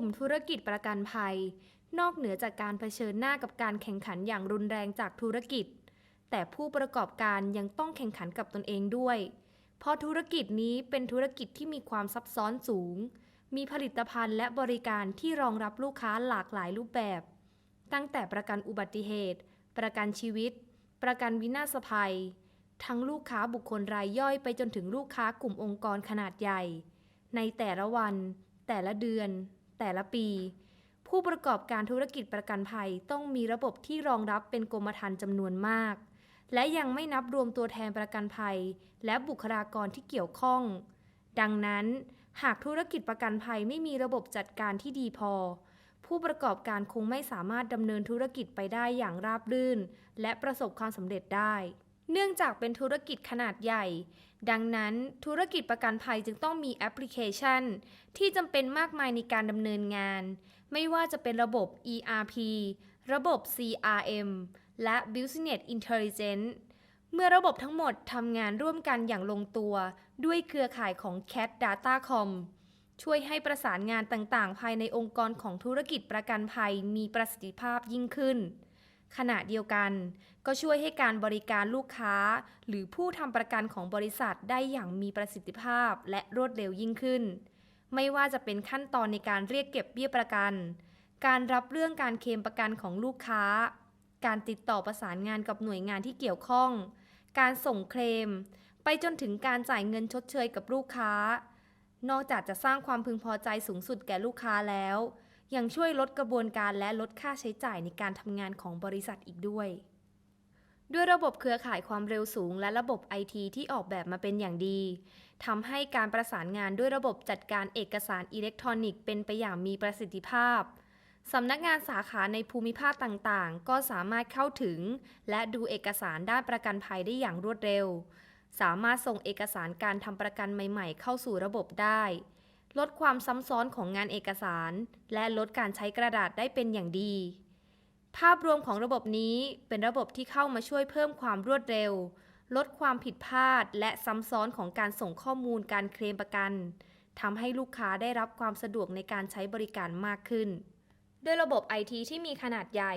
ลุ่มธุรกิจประกันภัย นอกเหนือจากการเผชิญหน้ากับการแข่งขันอย่างรุนแรงจากธุรกิจ แต่ผู้ประกอบการยังต้องแข่งขันกับตนเองด้วย เพราะธุรกิจนี้เป็นธุรกิจที่มีความซับซ้อนสูง มีผลิตภัณฑ์และบริการที่รองรับลูกค้าหลากหลายรูปแบบ ตั้งแต่ประกันอุบัติเหตุ ประกันชีวิต ประกันวินาศภัย ทั้งลูกค้าบุคคลรายย่อยไปจนถึงลูกค้ากลุ่มองค์กรขนาดใหญ่ ในแต่ละวันแต่ละเดือน แต่ละปี ผู้ประกอบการธุรกิจประกันภัยต้องมีระบบที่รองรับเป็นกรมธรรม์จำนวนมาก และยังไม่นับรวมตัวแทนประกันภัย และบุคลากรที่เกี่ยวข้อง ดังนั้น หากธุรกิจประกันภัยไม่มีระบบจัดการที่ดีพอ ผู้ประกอบการคงไม่สามารถดำเนินธุรกิจไปได้อย่างราบรื่น และประสบความสำเร็จได้ เนื่องจากเป็นธุรกิจขนาดใหญ่ ดังนั้นธุรกิจประกันภัยจึงต้องมีแอปพลิเคชัน ที่จำเป็นมากมายในการดำเนินงาน ไม่ว่าจะเป็นระบบ ERP ระบบ CRM และ Business Intelligence เมื่อระบบทั้งหมดทำงานร่วมกันอย่างลงตัว ด้วยเครือข่ายของ Cat Datacom ช่วยให้ประสานงานต่างๆ ภายในองค์กรของธุรกิจประกันภัยมีประสิทธิภาพยิ่งขึ้น ขณะเดียวกัน ก็ช่วยให้การบริการลูกค้า หรือผู้ทำประกันของบริษัทได้อย่างมีประสิทธิภาพและรวดเร็วยิ่งขึ้น ไม่ว่าจะเป็นขั้นตอนในการเรียกเก็บเบี้ยประกัน การรับเรื่องการเคลมประกันของลูกค้า การติดต่อประสานงานกับหน่วยงานที่เกี่ยวข้อง การส่งเคลม ไปจนถึงการจ่ายเงินชดเชยกับลูกค้า นอกจากจะสร้างความพึงพอใจสูงสุดแก่ลูกค้าแล้ว ยังช่วยลดกระบวนการและลดค่าใช้จ่ายในการทำงานของบริษัทอีกด้วย ด้วยระบบเครือข่ายความเร็วสูง และระบบไอทีที่ออกแบบมาเป็นอย่างดีทำให้การประสานงานด้วยระบบจัดการเอกสารอิเล็กทรอนิกส์เป็นไปอย่างมีประสิทธิภาพสำนักงานสาขาในภูมิภาคต่างๆ ก็สามารถเข้าถึง และดูเอกสารด้านประกันภัยได้อย่างรวดเร็ว สามารถส่งเอกสารการทำประกันใหม่ ๆ เข้าสู่ระบบได้ ลดความซ้ำซ้อนของงานเอกสาร และลดการใช้กระดาษได้เป็นอย่างดี ภาพรวมของระบบนี้เป็นระบบที่เข้ามาช่วยเพิ่มความรวดเร็ว ลดความผิดพลาด และซ้ำซ้อนของการส่งข้อมูลการเคลมประกันทำให้ลูกค้าได้รับความสะดวกในการใช้บริการมากขึ้นด้วยระบบไอทีที่มีขนาดใหญ่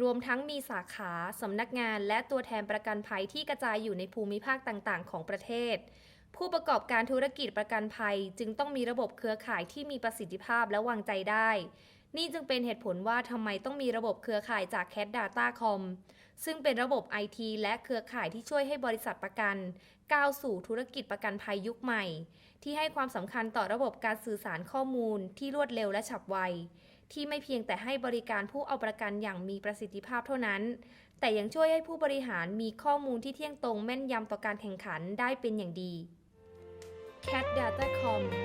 รวมทั้งมีสาขา สำนักงาน และตัวแทนประกันภัยที่กระจายอยู่ในภูมิภาคต่าง ๆ ของประเทศ ผู้ประกอบการธุรกิจประกันภัยจึงต้องมีระบบเครือข่ายที่มีประสิทธิภาพและวางใจได้ นี่จึงเป็นเหตุผลว่าทำไมต้องมีระบบเครือข่ายจาก Cat Datacom ซึ่งเป็นระบบ IT และเครือข่ายที่ช่วยให้บริษัทประกัน ก้าวสู่ธุรกิจประกันภัยยุคใหม่ ที่ให้ความสำคัญต่อระบบการสื่อสารข้อมูลที่รวดเร็วและฉับไวที่ไม่เพียงแต่ให้บริการผู้เอาประกันอย่างมีประสิทธิภาพเท่านั้น แต่ยังช่วยให้ผู้บริหารมีข้อมูลที่เที่ยงตรงแม่นยำต่อการแข่งขันได้เป็นอย่างดี cat data com